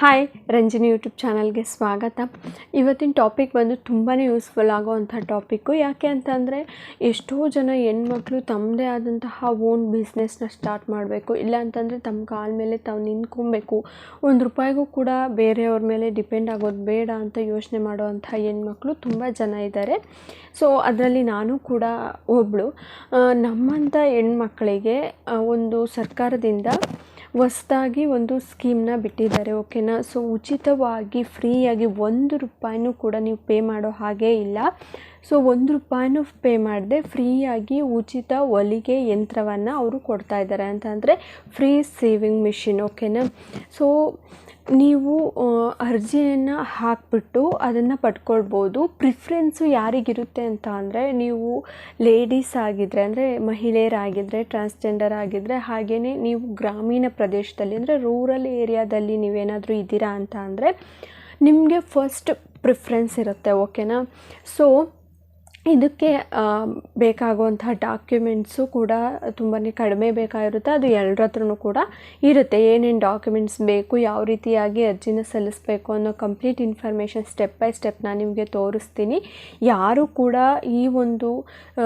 Hi Ranjini YouTube ಚಾನಲ್ಗೆ ಸ್ವಾಗತ. ಇವತ್ತಿನ ಟಾಪಿಕ್ ಬಂದು ತುಂಬಾ ಯೂಸ್ಫುಲ್ ಆಗೋವಂಥ ಟಾಪಿಕ್ಕು ಯಾಕೆ ಅಂತಂದರೆ, ಎಷ್ಟೋ ಜನ ಹೆಣ್ಮಕ್ಳು ತಮ್ಮದೇ ಆದಂತಹ ಓನ್ ಬಿಸ್ನೆಸ್ನ ಸ್ಟಾರ್ಟ್ ಮಾಡಬೇಕು. ಇಲ್ಲ ಅಂತಂದರೆ, ತಮ್ಮ ಕಾಲ ಮೇಲೆ ತಾವು ನಿಂತ್ಕೊಬೇಕು. ಒಂದು ರೂಪಾಯಿಗೂ ಕೂಡ ಬೇರೆಯವ್ರ ಮೇಲೆ ಡಿಪೆಂಡ್ ಆಗೋದು ಬೇಡ ಅಂತ ಯೋಚನೆ ಮಾಡುವಂಥ ಹೆಣ್ಮಕ್ಳು ತುಂಬ ಜನ ಇದ್ದಾರೆ ಸೊ ಅದರಲ್ಲಿ ನಾನು ಕೂಡ ಒಬ್ಬಳು ನಮ್ಮಂಥ ಹೆಣ್ಮಕ್ಳಿಗೆ ಒಂದು ಸರ್ಕಾರದಿಂದ ಹೊಸ್ದಾಗಿ ಒಂದು ಸ್ಕೀಮ್ನ ಬಿಟ್ಟಿದ್ದಾರೆ ಓಕೆನಾ ಸೊ ಉಚಿತವಾಗಿ ಫ್ರೀಯಾಗಿ ಒಂದು ರೂಪಾಯಿನೂ ಕೂಡ ನೀವು ಪೇ ಮಾಡೋ ಹಾಗೇ ಇಲ್ಲ. ಸೊ ಒಂದು ರೂಪಾಯಿನೂ ಪೇ ಮಾಡದೆ ಫ್ರೀಯಾಗಿ ಉಚಿತ ಹೊಲಿಗೆ ಯಂತ್ರವನ್ನು ಅವರು ಕೊಡ್ತಾ ಇದ್ದಾರೆ ಅಂತಂದರೆ ಫ್ರೀ ಸೇವಿಂಗ್ ಮಿಷಿನ್ ಓಕೆನಾ ಸೊ ನೀವು ಅರ್ಜಿಯನ್ನು ಹಾಕಿಬಿಟ್ಟು ಅದನ್ನು ಪಡ್ಕೊಳ್ಬೋದು. ಪ್ರಿಫ್ರೆನ್ಸು ಯಾರಿಗಿರುತ್ತೆ ಅಂತ ಅಂದರೆ ನೀವು ಲೇಡೀಸ್ ಆಗಿದ್ದರೆ ಅಂದರೆ ಮಹಿಳೆಯರಾಗಿದ್ದರೆ ಟ್ರಾನ್ಸ್ಜೆಂಡರ್ ಆಗಿದ್ದರೆ ಹಾಗೆಯೇ ನೀವು ಗ್ರಾಮೀಣ ಪ್ರದೇಶದಲ್ಲಿ ಅಂದರೆ ರೂರಲ್ ಏರಿಯಾದಲ್ಲಿ ನೀವೇನಾದರೂ ಇದ್ದೀರಾ ಅಂತ ಅಂದರೆ ನಿಮಗೆ ಫಸ್ಟ್ ಪ್ರಿಫ್ರೆನ್ಸ್ ಇರುತ್ತೆ ಓಕೆನಾ ಸೊ ಇದಕ್ಕೆ ಬೇಕಾಗುವಂತಹ ಡಾಕ್ಯುಮೆಂಟ್ಸು ಕೂಡ ತುಂಬಾ ಕಡಿಮೆ ಬೇಕಾಗಿರುತ್ತೆ. ಅದು ಎಲ್ಲರ ಹತ್ರನೂ ಕೂಡ ಇರುತ್ತೆ. ಏನೇನು ಡಾಕ್ಯುಮೆಂಟ್ಸ್ ಬೇಕು, ಯಾವ ರೀತಿಯಾಗಿ ಅರ್ಜಿನ ಸಲ್ಲಿಸಬೇಕು ಅನ್ನೋ complete information step by step ನಾನು ನಿಮಗೆ ತೋರಿಸ್ತೀನಿ. ಯಾರು ಕೂಡ ಈ ಒಂದು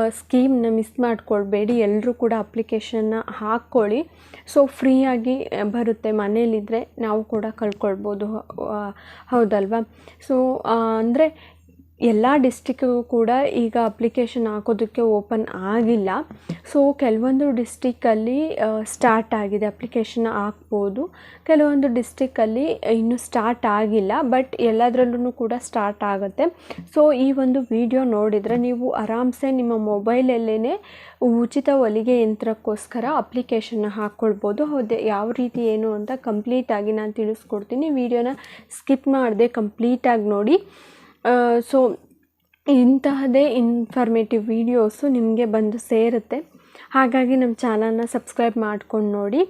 ಸ್ಕೀಮ್ನ ಮಿಸ್ ಮಾಡಿಕೊಳ್ಬೇಡಿ. ಎಲ್ಲರೂ ಕೂಡ ಅಪ್ಲಿಕೇಶನ್ನ ಹಾಕ್ಕೊಳ್ಳಿ. ಸೊ, ಫ್ರೀಯಾಗಿ ಬರುತ್ತೆ. ಮನೇಲಿದ್ದರೆ ನಾವು ಕೂಡ ಕಳ್ಕೊಳ್ಬೋದು. ಹೌದಲ್ವಾ? ಸೊ ಅಂದರೆ ಎಲ್ಲ ಡಿಸ್ಟಿಕ್ಕಿಗೂ ಕೂಡ ಈಗ ಅಪ್ಲಿಕೇಶನ್ ಹಾಕೋದಕ್ಕೆ ಓಪನ್ ಆಗಿಲ್ಲ. ಸೊ ಕೆಲವೊಂದು ಡಿಸ್ಟಿಕ್ಕಲ್ಲಿ ಸ್ಟಾರ್ಟ್ ಆಗಿದೆ ಅಪ್ಲಿಕೇಶನ್ ಹಾಕ್ಬೋದು. ಕೆಲವೊಂದು ಡಿಸ್ಟಿಕ್ಕಲ್ಲಿ ಇನ್ನೂ ಸ್ಟಾರ್ಟ್ ಆಗಿಲ್ಲ ಬಟ್ ಎಲ್ಲದರಲ್ಲೂ ಕೂಡ ಸ್ಟಾರ್ಟ್ ಆಗುತ್ತೆ. ಸೊ ಈ ಒಂದು ವಿಡಿಯೋ ನೋಡಿದರೆ ನೀವು ಆರಾಮ್ಸೆ ನಿಮ್ಮ ಮೊಬೈಲಲ್ಲೇ ಉಚಿತ ಹೊಲಿಗೆ ಯಂತ್ರಕ್ಕೋಸ್ಕರ ಅಪ್ಲಿಕೇಶನ್ನ ಹಾಕ್ಕೊಳ್ಬೋದು ಹೌದೇ, ಯಾವ ರೀತಿ ಏನು ಅಂತ ಕಂಪ್ಲೀಟಾಗಿ ನಾನು ತಿಳಿಸ್ಕೊಡ್ತೀನಿ. ವಿಡಿಯೋನ ಸ್ಕಿಪ್ ಮಾಡದೆ ಕಂಪ್ಲೀಟಾಗಿ ನೋಡಿ. ಸೊ ಇಂತಹದೇ ಇನ್ಫಾರ್ಮೇಟಿವ್ ವೀಡಿಯೋಸು ನಿಮಗೆ ಬಂದು ಸೇರುತ್ತೆ. ಹಾಗಾಗಿ ನಮ್ಮ ಚಾನಲ್ನ ಸಬ್ಸ್ಕ್ರೈಬ್ ಮಾಡ್ಕೊಂಡು ನೋಡಿ.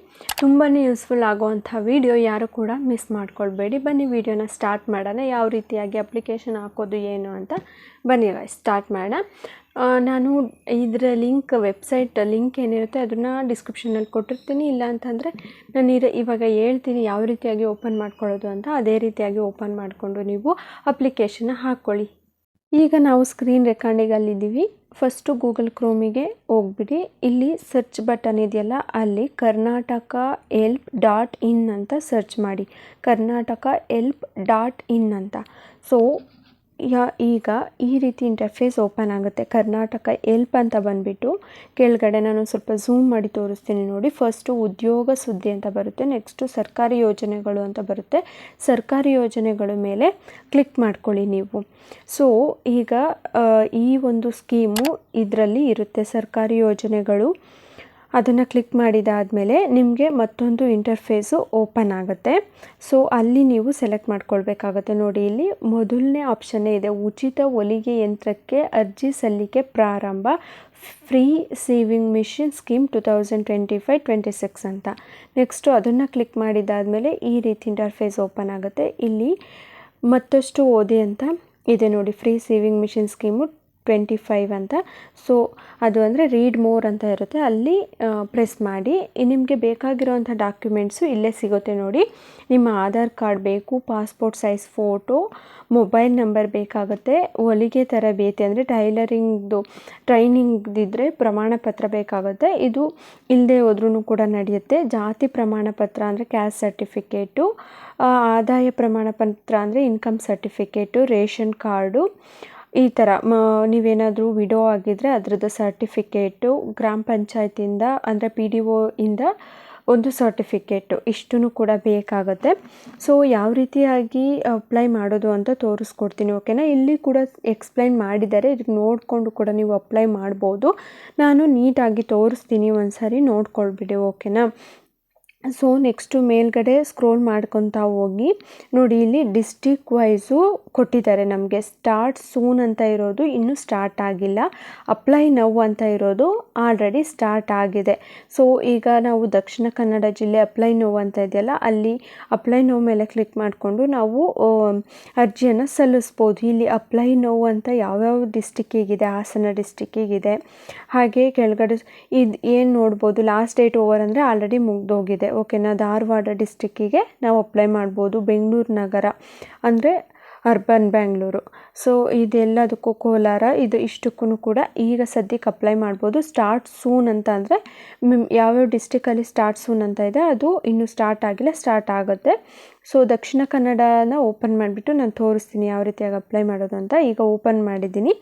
ತುಂಬಾ ಯೂಸ್ಫುಲ್ ಆಗುವಂಥ ವೀಡಿಯೋ ಯಾರು ಕೂಡ ಮಿಸ್ ಮಾಡ್ಕೊಳ್ಬೇಡಿ. ಬನ್ನಿ ವಿಡಿಯೋನ ಸ್ಟಾರ್ಟ್ ಮಾಡೋಣ. ಯಾವ ರೀತಿಯಾಗಿ ಅಪ್ಲಿಕೇಶನ್ ಹಾಕೋದು, ಏನು ಅಂತ ಬನ್ನಿ ಸ್ಟಾರ್ಟ್ ಮಾಡೋಣ. ನಾನು ಇದರ ಲಿಂಕ್, ವೆಬ್ಸೈಟ್ ಲಿಂಕ್ ಏನಿರುತ್ತೆ ಅದನ್ನು ಡಿಸ್ಕ್ರಿಪ್ಷನಲ್ಲಿ ಕೊಟ್ಟಿರ್ತೀನಿ. ಇಲ್ಲ ಅಂತಂದರೆ ನಾನು ಇರ, ಇವಾಗ ಹೇಳ್ತೀನಿ ಯಾವ ರೀತಿಯಾಗಿ ಓಪನ್ ಮಾಡ್ಕೊಳ್ಳೋದು ಅಂತ. ಅದೇ ರೀತಿಯಾಗಿ ಓಪನ್ ಮಾಡಿಕೊಂಡು ನೀವು ಅಪ್ಲಿಕೇಶನ್ನ ಹಾಕ್ಕೊಳ್ಳಿ ಈಗ ನಾವು ಸ್ಕ್ರೀನ್ ರೆಕಾರ್ಡಿಗಲ್ಲಿದ್ದೀವಿ ಫಸ್ಟು ಗೂಗಲ್ ಕ್ರೋಮಿಗೆ ಹೋಗ್ಬಿಡಿ. ಇಲ್ಲಿ ಸರ್ಚ್ ಬಟನ್ ಇದೆಯಲ್ಲ, ಅಲ್ಲಿ ಕರ್ನಾಟಕ ಎಲ್ಪ್ ಡಾಟ್ ಇನ್ ಅಂತ ಸರ್ಚ್ ಮಾಡಿ. ಕರ್ನಾಟಕ ಎಲ್ಪ್ ಡಾಟ್ ಇನ್ ಅಂತ. ಸೊ ಯಾ, ಈಗ ಈ ರೀತಿ ಇಂಟರ್ಫೇಸ್ ಓಪನ್ ಆಗುತ್ತೆ. ಕರ್ನಾಟಕ ಎಲ್ಪ್ ಅಂತ ಬಂದುಬಿಟ್ಟು ಕೆಳಗಡೆ ನಾನು ಸ್ವಲ್ಪ ಝೂಮ್ ಮಾಡಿ ತೋರಿಸ್ತೀನಿ ನೋಡಿ. ಫಸ್ಟು ಉದ್ಯೋಗ ಸುದ್ದಿ ಅಂತ ಬರುತ್ತೆ ನೆಕ್ಸ್ಟು ಸರ್ಕಾರಿ ಯೋಜನೆಗಳು ಅಂತ ಬರುತ್ತೆ. ಸರ್ಕಾರಿ ಯೋಜನೆಗಳ ಮೇಲೆ ಕ್ಲಿಕ್ ಮಾಡ್ಕೊಳ್ಳಿ ನೀವು. ಸೊ ಈಗ ಈ ಒಂದು ಸ್ಕೀಮು ಇದರಲ್ಲಿ ಇರುತ್ತೆ. ಸರ್ಕಾರಿ ಯೋಜನೆಗಳು ಅದನ್ನು ಕ್ಲಿಕ್ ಮಾಡಿದಾದಮೇಲೆ ನಿಮಗೆ ಮತ್ತೊಂದು ಇಂಟರ್ಫೇಸು ಓಪನ್ ಆಗುತ್ತೆ. ಸೊ ಅಲ್ಲಿ ನೀವು ಸೆಲೆಕ್ಟ್ ಮಾಡ್ಕೊಳ್ಬೇಕಾಗತ್ತೆ. ನೋಡಿ, ಇಲ್ಲಿ ಮೊದಲನೇ ಆಪ್ಷನ್ನೇ ಇದೆ. ಉಚಿತ ಹೊಲಿಗೆ ಯಂತ್ರಕ್ಕೆ ಅರ್ಜಿ ಸಲ್ಲಿಕೆ ಪ್ರಾರಂಭ. Free sewing machine scheme two thousand twenty five twenty six ಅಂತ. ನೆಕ್ಸ್ಟು ಅದನ್ನು ಕ್ಲಿಕ್ ಮಾಡಿದಾದಮೇಲೆ ಈ ರೀತಿ ಇಂಟರ್ಫೇಸ್ ಓಪನ್ ಆಗುತ್ತೆ. ಇಲ್ಲಿ ಮತ್ತಷ್ಟು ಓದಿ ಅಂತ ಇದೆ ನೋಡಿ. Free sewing machine scheme twenty five ಅಂತ. ಸೊ ಅದು ಅಂದರೆ ರೀಡ್ ಮೋರ್ ಅಂತ ಇರುತ್ತೆ. ಅಲ್ಲಿ ಪ್ರೆಸ್ ಮಾಡಿ. ನಿಮಗೆ ಬೇಕಾಗಿರೋವಂಥ ಡಾಕ್ಯುಮೆಂಟ್ಸು ಇಲ್ಲೇ ಸಿಗುತ್ತೆ ನೋಡಿ. ನಿಮ್ಮ ಆಧಾರ್ ಕಾರ್ಡ್ ಬೇಕು passport size photo mobile number ಬೇಕಾಗುತ್ತೆ. ಹೊಲಿಗೆ ತರಬೇತಿ ಅಂದರೆ ಟೈಲರಿಂಗ್ದು ಟ್ರೈನಿಂಗ್ದಿದ್ದರೆ ಪ್ರಮಾಣ ಪತ್ರ ಬೇಕಾಗುತ್ತೆ. ಇದು ಇಲ್ಲದೆ ಹೋದ್ರೂ ಕೂಡ ನಡೆಯುತ್ತೆ. ಜಾತಿ ಪ್ರಮಾಣ ಪತ್ರ ಅಂದರೆ ಕ್ಯಾಸ್ಟ್ ಸರ್ಟಿಫಿಕೇಟು ಆದಾಯ ಪ್ರಮಾಣ ಪತ್ರ ಅಂದರೆ ಇನ್ಕಮ್ ಸರ್ಟಿಫಿಕೇಟು ರೇಷನ್ ಕಾರ್ಡು ಈ ಥರ ನೀವೇನಾದರೂ ವಿಡೋ ಆಗಿದ್ದರೆ ಅದರದ್ದು ಸರ್ಟಿಫಿಕೇಟು ಗ್ರಾಮ ಪಂಚಾಯತಿಂದ, ಅಂದರೆ ಪಿ ಡಿ ಒ ಇಂದ ಒಂದು ಸರ್ಟಿಫಿಕೇಟು. ಇಷ್ಟೂ ಕೂಡ ಬೇಕಾಗುತ್ತೆ. ಸೊ, ಯಾವ ರೀತಿಯಾಗಿ ಅಪ್ಲೈ ಮಾಡೋದು ಅಂತ ತೋರಿಸ್ಕೊಡ್ತೀನಿ, ಓಕೆನಾ? ಇಲ್ಲಿ ಕೂಡ ಎಕ್ಸ್ಪ್ಲೈನ್ ಮಾಡಿದ್ದಾರೆ. ಇದಕ್ಕೆ ನೋಡಿಕೊಂಡು ಕೂಡ ನೀವು ಅಪ್ಲೈ ಮಾಡ್ಬೋದು. ನಾನು ನೀಟಾಗಿ ತೋರಿಸ್ತೀನಿ ಒಂದು ಸಾರಿ ನೋಡ್ಕೊಳ್ಬಿಡಿ, ಓಕೆನಾ? ಸೊ ನೆಕ್ಸ್ಟು ಮೇಲ್ಗಡೆ ಸ್ಕ್ರೋಲ್ ಮಾಡ್ಕೊತಾ ಹೋಗಿ, ನೋಡಿ ಇಲ್ಲಿ ಡಿಸ್ಟಿಕ್ ವೈಸು ಕೊಟ್ಟಿದ್ದಾರೆ ನಮಗೆ. ಸ್ಟಾರ್ಟ್ ಸೂನ್ ಅಂತ ಇರೋದು ಇನ್ನೂ ಸ್ಟಾರ್ಟ್ ಆಗಿಲ್ಲ. ಅಪ್ಲೈ ನೌ ಅಂತ ಇರೋದು ಆಲ್ರೆಡಿ ಸ್ಟಾರ್ಟ್ ಆಗಿದೆ. ಸೊ ಈಗ ನಾವು ದಕ್ಷಿಣ ಕನ್ನಡ ಜಿಲ್ಲೆ ಅಪ್ಲೈ ನೋವು ಅಂತ ಇದೆಯಲ್ಲ, ಅಲ್ಲಿ ಅಪ್ಲೈ ನೋವು ಮೇಲೆ ಕ್ಲಿಕ್ ಮಾಡಿಕೊಂಡು ನಾವು ಅರ್ಜಿಯನ್ನು ಸಲ್ಲಿಸ್ಬೋದು. ಇಲ್ಲಿ ಅಪ್ಲೈ ನೋವು ಅಂತ ಯಾವ್ಯಾವ ಡಿಸ್ಟಿಕ್ಕಿಗಿದೆ ಹಾಸನ ಡಿಸ್ಟಿಕ್ಕಿಗಿದೆ ಹಾಗೆ ಕೆಳಗಡೆ ಇದು ಏನು ನೋಡ್ಬೋದು ಲಾಸ್ಟ್ ಡೇಟ್ ಓವರ್ ಅಂದರೆ ಆಲ್ರೆಡಿ ಮುಗ್ದೋಗಿದೆ. ಓಕೆನಾ, ಧಾರವಾಡ ಡಿಸ್ಟಿಕ್ಕಿಗೆ ನಾವು ಅಪ್ಲೈ ಮಾಡ್ಬೋದು, ಬೆಂಗಳೂರು ನಗರ, ಅಂದರೆ ಅರ್ಬನ್ ಬ್ಯಾಂಗ್ಳೂರು ಸೊ ಇದೆಲ್ಲದಕ್ಕೂ ಕೋಲಾರ, ಇದು ಇಷ್ಟಕ್ಕೂ ಕೂಡ ಈಗ ಸದ್ಯಕ್ಕೆ ಅಪ್ಲೈ ಮಾಡ್ಬೋದು. ಸ್ಟಾರ್ಟ್ ಸೂನ್ ಅಂತ ಅಂದರೆ ಯಾವ್ಯಾವ ಡಿಸ್ಟಿಕಲ್ಲಿ ಸ್ಟಾರ್ಟ್ ಸೂನ್ ಅಂತ ಇದೆ, ಅದು ಇನ್ನೂ ಸ್ಟಾರ್ಟ್ ಆಗಿಲ್ಲ ಸ್ಟಾರ್ಟ್ ಆಗುತ್ತೆ. ಸೊ ದಕ್ಷಿಣ ಕನ್ನಡನ ಓಪನ್ ಮಾಡಿಬಿಟ್ಟು ನಾನು ತೋರಿಸ್ತೀನಿ ಯಾವ ರೀತಿಯಾಗಿ ಅಪ್ಲೈ ಮಾಡೋದು ಅಂತ. ಈಗ ಓಪನ್ ಮಾಡಿದ್ದೀನಿ.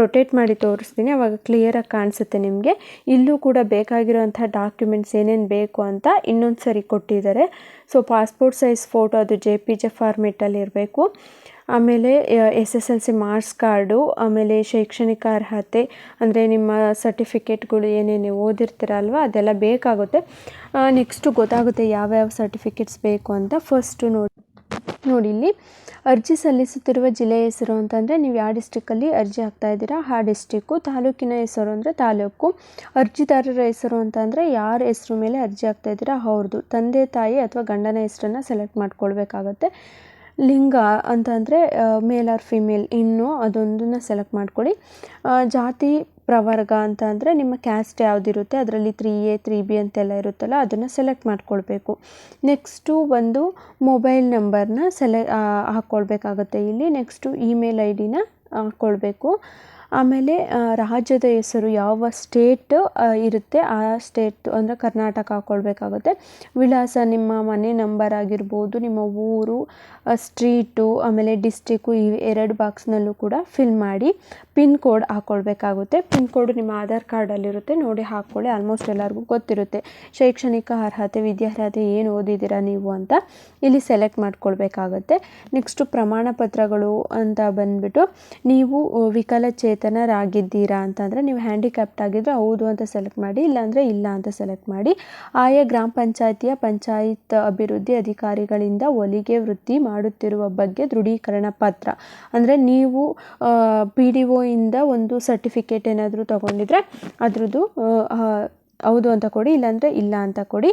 ರೊಟೇಟ್ ಮಾಡಿ ತೋರಿಸ್ತೀನಿ. ಅವಾಗ ಕ್ಲಿಯರಾಗಿ ಕಾಣಿಸುತ್ತೆ ನಿಮಗೆ. ಇಲ್ಲೂ ಕೂಡ ಬೇಕಾಗಿರುವಂಥ ಡಾಕ್ಯುಮೆಂಟ್ಸ್ ಏನೇನು ಬೇಕು ಅಂತ ಇನ್ನೊಂದು ಸರಿ ಕೊಟ್ಟಿದ್ದಾರೆ. ಸೊ ಪಾಸ್ಪೋರ್ಟ್ ಸೈಜ್ ಫೋಟೋ ಅದು ಜೆ ಪಿ ಜೆ ಫಾರ್ಮೆಟಲ್ಲಿ ಇರಬೇಕು. ಆಮೇಲೆ S S L C marks card ಆಮೇಲೆ ಶೈಕ್ಷಣಿಕ ಅರ್ಹತೆ, ಅಂದರೆ ನಿಮ್ಮ ಸರ್ಟಿಫಿಕೇಟ್ಗಳು ಏನೇನು ಓದಿರ್ತೀರಲ್ವ ಅದೆಲ್ಲ ಬೇಕಾಗುತ್ತೆ. ನೆಕ್ಸ್ಟು ಗೊತ್ತಾಗುತ್ತೆ ಯಾವ್ಯಾವ ಸರ್ಟಿಫಿಕೇಟ್ಸ್ ಬೇಕು ಅಂತ. ಫಸ್ಟು ನೋಡಿ ನೋಡಿ ಇಲ್ಲಿ. ಅರ್ಜಿ ಸಲ್ಲಿಸುತ್ತಿರುವ ಜಿಲ್ಲೆಯ ಹೆಸರು ಅಂತಂದರೆ ನೀವು ಯಾವ ಡಿಸ್ಟಿಕ್ಕಲ್ಲಿ ಅರ್ಜಿ ಹಾಕ್ತಾ ಇದ್ದೀರಾ, ಆ ಡಿಸ್ಟಿಕ್ಕು ತಾಲೂಕಿನ ಹೆಸರು ಅಂದರೆ ತಾಲೂಕು. ಅರ್ಜಿದಾರರ ಹೆಸರು ಅಂತಂದರೆ ಯಾರ ಹೆಸರು ಮೇಲೆ ಅರ್ಜಿ ಹಾಕ್ತಾ ಇದ್ದೀರಾ, ಅವ್ರದ್ದು. ತಂದೆ, ತಾಯಿ ಅಥವಾ ಗಂಡನ ಹೆಸರನ್ನು ಸೆಲೆಕ್ಟ್ ಮಾಡ್ಕೊಳ್ಬೇಕಾಗತ್ತೆ. ಲಿಂಗ ಅಂತಂದರೆ ಮೇಲ್ ಆರ್ ಫಿಮೇಲ್ ಇನ್ನು ಅದೊಂದನ್ನು ಸೆಲೆಕ್ಟ್ ಮಾಡ್ಕೊಳ್ಳಿ. ಜಾತಿ ಪ್ರವರ್ಗ ಅಂತ ಅಂದರೆ ನಿಮ್ಮ ಕ್ಯಾಸ್ಟ್ ಯಾವುದಿರುತ್ತೆ, ಅದರಲ್ಲಿ ತ್ರೀ ಎ ತ್ರೀ ಬಿ ಅಂತೆಲ್ಲ ಇರುತ್ತಲ್ಲ, ಅದನ್ನು ಸೆಲೆಕ್ಟ್ ಮಾಡ್ಕೊಳ್ಬೇಕು. ನೆಕ್ಸ್ಟು ಒಂದು ಮೊಬೈಲ್ ನಂಬರ್ನ ಸೆಲೆ ಹಾಕ್ಕೊಳ್ಬೇಕಾಗತ್ತೆ ಇಲ್ಲಿ ನೆಕ್ಸ್ಟು ಇಮೇಲ್ ಐ ಡಿನ ಹಾಕ್ಕೊಳ್ಬೇಕು ಆಮೇಲೆ ರಾಜ್ಯದ ಹೆಸರು ಯಾವ ಸ್ಟೇಟ್ ಇರುತ್ತೆ, ಆ ಸ್ಟೇಟ್ ಅಂದರೆ ಕರ್ನಾಟಕ ಹಾಕ್ಕೊಳ್ಬೇಕಾಗುತ್ತೆ ವಿಳಾಸ ನಿಮ್ಮ ಮನೆ ನಂಬರ್ ಆಗಿರ್ಬೋದು, ನಿಮ್ಮ ಊರು ಸ್ಟ್ರೀಟು ಆಮೇಲೆ ಡಿಸ್ಟಿಕ್ಕು ಈ ಎರಡು ಬಾಕ್ಸ್ನಲ್ಲೂ ಕೂಡ ಫಿಲ್ ಮಾಡಿ ಪಿನ್ ಕೋಡ್ ಹಾಕ್ಕೊಳ್ಬೇಕಾಗುತ್ತೆ ಪಿನ್ ಕೋಡ್ ನಿಮ್ಮ ಆಧಾರ್ ಕಾರ್ಡಲ್ಲಿರುತ್ತೆ ನೋಡಿ ಹಾಕ್ಕೊಳ್ಳಿ ಆಲ್ಮೋಸ್ಟ್ ಎಲ್ಲರಿಗೂ ಗೊತ್ತಿರುತ್ತೆ. ಶೈಕ್ಷಣಿಕ ಅರ್ಹತೆ, ವಿದ್ಯಾರ್ಹತೆ ಏನು ಓದಿದ್ದೀರಾ ನೀವು ಅಂತ ಇಲ್ಲಿ ಸೆಲೆಕ್ಟ್ ಮಾಡ್ಕೊಳ್ಬೇಕಾಗುತ್ತೆ. ನೆಕ್ಸ್ಟು ಪ್ರಮಾಣ ಪತ್ರಗಳು ಅಂತ ಬಂದುಬಿಟ್ಟು, ನೀವು ವಿಕಲಚೇತನರಾಗಿದ್ದೀರಾ ಅಂತಂದರೆ ನೀವು ಹ್ಯಾಂಡಿಕ್ಯಾಪ್ಟ್ ಆಗಿದ್ದರೆ ಹೌದು ಅಂತ ಸೆಲೆಕ್ಟ್ ಮಾಡಿ, ಇಲ್ಲಾಂದರೆ ಇಲ್ಲ ಅಂತ ಸೆಲೆಕ್ಟ್ ಮಾಡಿ, ಆಯಾ ಗ್ರಾಮ ಪಂಚಾಯಿತಿಯ ಪಂಚಾಯತ್ ಅಭಿವೃದ್ಧಿ ಅಧಿಕಾರಿಗಳಿಂದ ಹೊಲಿಗೆ ವೃತ್ತಿ ಮಾಡುತ್ತಿರುವ ಬಗ್ಗೆ ದೃಢೀಕರಣ ಪತ್ರ. ಅಂದರೆ ನೀವು ಪಿ ಡಿ ಒಯಿಂದ ಒಂದು ಸರ್ಟಿಫಿಕೇಟ್ ಏನಾದರೂ ತಗೊಂಡಿದ್ರೆ ಅದ್ರದ್ದು ಹೌದು ಅಂತ ಕೊಡಿ, ಇಲ್ಲಾಂದರೆ ಇಲ್ಲ ಅಂತ ಕೊಡಿ.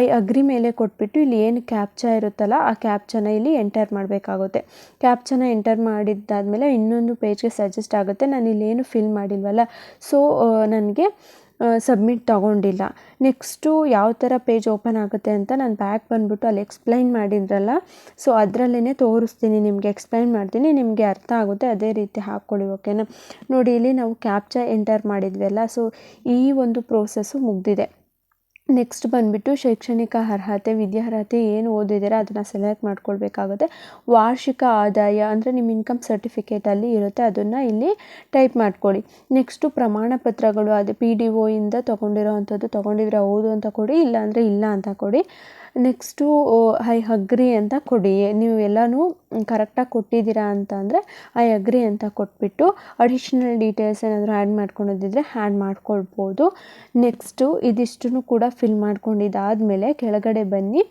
ಐ ಅಗ್ರಿ ಮೇಲೆ ಕೊಟ್ಬಿಟ್ಟು ಇಲ್ಲಿ ಏನು ಕ್ಯಾಪ್ಚಾ ಇರುತ್ತಲ್ಲ, ಆ ಕ್ಯಾಪ್ಚನ ಇಲ್ಲಿ ಎಂಟರ್ ಮಾಡಬೇಕಾಗುತ್ತೆ. ಕ್ಯಾಪ್ಚನ ಎಂಟರ್ ಮಾಡಿದ್ದಾದಮೇಲೆ ಇನ್ನೊಂದು ಪೇಜ್ಗೆ ಸಜೆಸ್ಟ್ ಆಗುತ್ತೆ ನಾನು ಏನು ಫಿಲ್ ಮಾಡಿಲ್ವಲ್ಲ ಸೊ ನನಗೆ ಸಬ್ಮಿಟ್ ತಗೊಂಡಿಲ್ಲ. ನೆಕ್ಸ್ಟು ಯಾವ ಥರ ಪೇಜ್ ಓಪನ್ ಆಗುತ್ತೆ ಅಂತ ನಾನು ಬ್ಯಾಕ್ ಬಂದುಬಿಟ್ಟು ಅಲ್ಲಿ ಎಕ್ಸ್ಪ್ಲೈನ್ ಮಾಡಿದ್ರಲ್ಲ ಸೊ ಅದರಲ್ಲೇ ತೋರಿಸ್ತೀನಿ, ನಿಮಗೆ ಎಕ್ಸ್ಪ್ಲೈನ್ ಮಾಡ್ತೀನಿ, ನಿಮಗೆ ಅರ್ಥ ಆಗುತ್ತೆ, ಅದೇ ರೀತಿ ಹಾಕ್ಕೊಳ್ಳಿ ಓಕೆನಾ ನೋಡಿ, ಇಲ್ಲಿ ನಾವು ಕ್ಯಾಪ್ಚಾ ಎಂಟರ್ ಮಾಡಿದ್ವಿ ಅಲ್ಲ ಸೊ ಈ ಒಂದು ಪ್ರೋಸೆಸ್ಸು ಮುಗಿದಿದೆ. ನೆಕ್ಸ್ಟ್ ಬಂದುಬಿಟ್ಟು ಶೈಕ್ಷಣಿಕ ಅರ್ಹತೆ, ವಿದ್ಯಾರ್ಹತೆ ಏನು ಓದಿದ್ದೀರಾ ಅದನ್ನು ಸೆಲೆಕ್ಟ್ ಮಾಡ್ಕೊಳ್ಬೇಕಾಗುತ್ತೆ. ವಾರ್ಷಿಕ ಆದಾಯ ಅಂದರೆ ನಿಮ್ಮ ಇನ್ಕಮ್ ಸರ್ಟಿಫಿಕೇಟಲ್ಲಿ ಇರುತ್ತೆ, ಅದನ್ನು ಇಲ್ಲಿ ಟೈಪ್ ಮಾಡ್ಕೊಳ್ಳಿ ನೆಕ್ಸ್ಟು ಪ್ರಮಾಣ ಪತ್ರಗಳು, ಅದು ಪಿ ಡಿ ಒ ಇಂದ ತೊಗೊಂಡಿರೋ ಅಂಥದ್ದು ತೊಗೊಂಡಿದ್ರೆ ಹೌದು ಅಂತ ಕೊಡಿ ಇಲ್ಲ ಅಂದರೆ ಇಲ್ಲ ಅಂತ ಕೊಡಿ. ನೆಕ್ಸ್ಟು ಐ ಅಗ್ರಿ ಅಂತ ಕೊಡಿ. ನೀವು ಎಲ್ಲನೂ ಕರೆಕ್ಟಾಗಿ ಕೊಟ್ಟಿದ್ದೀರಾ ಅಂತ ಅಂದರೆ, ಐ ಅಗ್ರಿ ಅಂತ ಕೊಟ್ಬಿಟ್ಟು ಅಡಿಷ್ನಲ್ ಡೀಟೇಲ್ಸ್ ಏನಾದರೂ ಆ್ಯಡ್ ಮಾಡ್ಕೊಳೋದಿದ್ರೆ ಆ್ಯಡ್ ಮಾಡ್ಕೊಳ್ಬೋದು. ನೆಕ್ಸ್ಟು ಇದಿಷ್ಟನ್ನು ಕೂಡ ಫಿಲ್ ಮಾಡ್ಕೊಂಡಿದ್ದಾದಮೇಲೆ ಕೆಳಗಡೆ ಬನ್ನಿ.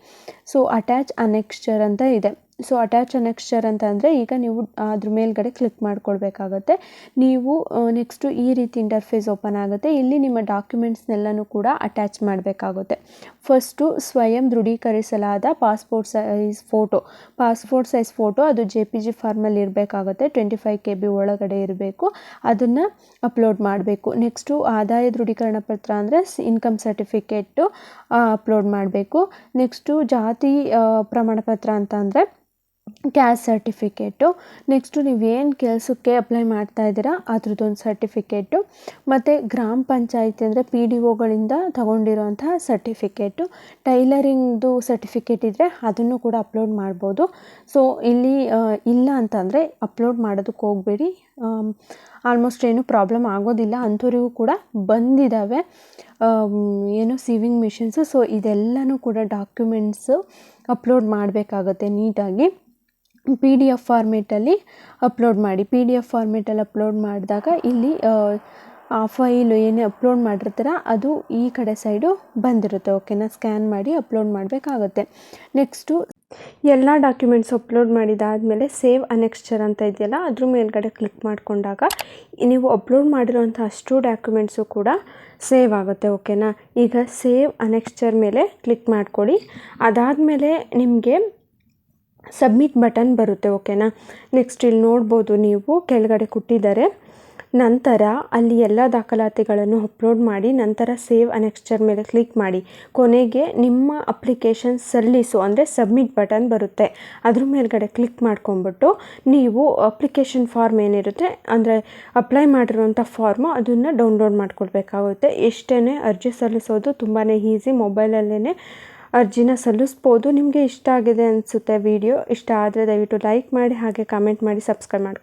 ಸೊ ಅಟ್ಯಾಚ್ ಅನೆಕ್ಸ್ಚರ್ ಅಂತ ಇದೆ. ಸೊ ಅಟ್ಯಾಚ್ ಅನೆಕ್ಸ್ಚರ್ ಅಂತ ಅಂದರೆ ಈಗ ನೀವು ಅದ್ರ ಮೇಲ್ಗಡೆ ಕ್ಲಿಕ್ ಮಾಡ್ಕೊಳ್ಬೇಕಾಗತ್ತೆ. ನೀವು ನೆಕ್ಸ್ಟು ಈ ರೀತಿ ಇಂಟರ್ಫೇಸ್ ಓಪನ್ ಆಗುತ್ತೆ. ಇಲ್ಲಿ ನಿಮ್ಮ ಡಾಕ್ಯುಮೆಂಟ್ಸ್ನೆಲ್ಲನೂ ಕೂಡ ಅಟ್ಯಾಚ್ ಮಾಡಬೇಕಾಗುತ್ತೆ. ಫಸ್ಟು ಸ್ವಯಂ ದೃಢೀಕರಿಸಲಾದ passport size photo passport size photo ಅದು ಜೆ ಪಿ ಜಿ ಫಾರ್ಮಲ್ಲಿ ಇರಬೇಕಾಗುತ್ತೆ. ಟ್ವೆಂಟಿ ಫೈವ್ ಕೆ ಬಿ ಒಳಗಡೆ ಇರಬೇಕು. ಅದನ್ನು ಅಪ್ಲೋಡ್ ಮಾಡಬೇಕು. ನೆಕ್ಸ್ಟು ಆದಾಯ ದೃಢೀಕರಣ ಪತ್ರ ಅಂದರೆ ಇನ್ಕಮ್ ಸರ್ಟಿಫಿಕೇಟು ಅಪ್ಲೋಡ್ ಮಾಡಬೇಕು. ನೆಕ್ಸ್ಟು ಜಾತಿ ಪ್ರಮಾಣಪತ್ರ ಅಂತ ಅಂದರೆ ಕ್ಯಾಸ್ಟ್ ಸರ್ಟಿಫಿಕೇಟು. ನೆಕ್ಸ್ಟು ನೀವೇನು ಕೆಲಸಕ್ಕೆ ಅಪ್ಲೈ ಮಾಡ್ತಾ ಇದ್ದೀರಾ, ಅದ್ರದ್ದೊಂದು ಸರ್ಟಿಫಿಕೇಟು. ಮತ್ತು ಗ್ರಾಮ ಪಂಚಾಯಿತಿ ಅಂದರೆ ಪಿ ಡಿ ಒಗಳಿಂದ ತಗೊಂಡಿರೋಂತಹ ಸರ್ಟಿಫಿಕೇಟು. ಟೈಲರಿಂಗ್ದು ಸರ್ಟಿಫಿಕೇಟ್ ಇದ್ದರೆ ಅದನ್ನು ಕೂಡ ಅಪ್ಲೋಡ್ ಮಾಡ್ಬೋದು. ಸೊ, ಇಲ್ಲಿ ಇಲ್ಲ ಅಂತಂದರೆ ಅಪ್ಲೋಡ್ ಮಾಡೋದಕ್ಕೆ ಹೋಗಬೇಡಿ. ಆಲ್ಮೋಸ್ಟ್ ಏನು ಪ್ರಾಬ್ಲಮ್ ಆಗೋದಿಲ್ಲ, ಅಂಥವ್ರಿಗೂ ಕೂಡ ಬಂದಿದ್ದಾವೆ ಏನು ಸೀವಿಂಗ್ ಮಿಷಿನ್ಸು. ಸೊ, ಇದೆಲ್ಲನೂ ಕೂಡ ಡಾಕ್ಯುಮೆಂಟ್ಸು ಅಪ್ಲೋಡ್ ಮಾಡಬೇಕಾಗತ್ತೆ ನೀಟಾಗಿ. ಪಿ ಡಿ ಎಫ್ ಫಾರ್ಮೇಟಲ್ಲಿ ಅಪ್ಲೋಡ್ ಮಾಡಿ. ಪಿ ಡಿ ಎಫ್ ಫಾರ್ಮೇಟಲ್ಲಿ ಅಪ್ಲೋಡ್ ಮಾಡಿದಾಗ ಇಲ್ಲಿ, ಆ ಫೈಲು ಏನೇ ಅಪ್ಲೋಡ್ ಮಾಡಿರ್ತೀರ ಅದು ಈ ಕಡೆ ಸೈಡು ಬಂದಿರುತ್ತೆ. ಓಕೆನಾ ಸ್ಕ್ಯಾನ್ ಮಾಡಿ ಅಪ್ಲೋಡ್ ಮಾಡಬೇಕಾಗತ್ತೆ. ನೆಕ್ಸ್ಟು ಎಲ್ಲ ಡಾಕ್ಯುಮೆಂಟ್ಸ್ ಅಪ್ಲೋಡ್ ಮಾಡಿದಾದಮೇಲೆ ಸೇವ್ ಅನೆಕ್ಸ್ಚರ್ ಅಂತ ಇದೆಯಲ್ಲ, ಅದ್ರ ಮೇಲ್ಗಡೆ ಕ್ಲಿಕ್ ಮಾಡಿಕೊಂಡಾಗ ನೀವು ಅಪ್ಲೋಡ್ ಮಾಡಿರೋಂಥ ಅಷ್ಟು ಡಾಕ್ಯುಮೆಂಟ್ಸು ಕೂಡ ಸೇವ್ ಆಗುತ್ತೆ. ಓಕೆನಾ ಈಗ ಸೇವ್ ಅನೆಕ್ಸ್ಚರ್ ಮೇಲೆ ಕ್ಲಿಕ್ ಮಾಡಿಕೊಡಿ ಅದಾದಮೇಲೆ ನಿಮಗೆ ಸಬ್ಮಿಟ್ ಬಟನ್ ಬರುತ್ತೆ ಓಕೆನಾ ನೆಕ್ಸ್ಟ್ ಇಲ್ಲಿ ನೋಡ್ಬೋದು ನೀವು, ಕೆಳಗಡೆ ಕೊಟ್ಟಿದ್ದಾರೆ. ನಂತರ ಅಲ್ಲಿ ಎಲ್ಲ ದಾಖಲಾತಿಗಳನ್ನು ಅಪ್ಲೋಡ್ ಮಾಡಿ, ನಂತರ ಸೇವ್ ಅನೆಕ್ಸ್ಚರ್ ಮೇಲೆ ಕ್ಲಿಕ್ ಮಾಡಿ. ಕೊನೆಗೆ ನಿಮ್ಮ ಅಪ್ಲಿಕೇಶನ್ ಸಲ್ಲಿಸು, ಅಂದರೆ ಸಬ್ಮಿಟ್ ಬಟನ್ ಬರುತ್ತೆ. ಅದ್ರ ಮೇಲ್ಗಡೆ ಕ್ಲಿಕ್ ಮಾಡ್ಕೊಂಬಿಟ್ಟು ನೀವು ಅಪ್ಲಿಕೇಶನ್ ಫಾರ್ಮ್ ಏನಿರುತ್ತೆ, ಅಂದರೆ ಅಪ್ಲೈ ಮಾಡಿರುವಂಥ ಫಾರ್ಮು ಅದನ್ನು ಡೌನ್ಲೋಡ್ ಮಾಡ್ಕೊಳ್ಬೇಕಾಗುತ್ತೆ. ಎಷ್ಟೇ ಅರ್ಜಿ ಸಲ್ಲಿಸೋದು ತುಂಬಾ ಈಸಿ ಮೊಬೈಲಲ್ಲೇ ಅರ್ಜಿನ ಸಲ್ಲಿಸ್ಬೋದು. ನಿಮಗೆ ಇಷ್ಟ ಆಗಿದೆ ಅನಿಸುತ್ತೆ ವಿಡಿಯೋ, ಇಷ್ಟ ಆದರೆ ದಯವಿಟ್ಟು ಲೈಕ್ ಮಾಡಿ ಹಾಗೆ ಕಮೆಂಟ್ ಮಾಡಿ ಸಬ್ಸ್ಕ್ರೈಬ್ ಮಾಡಿ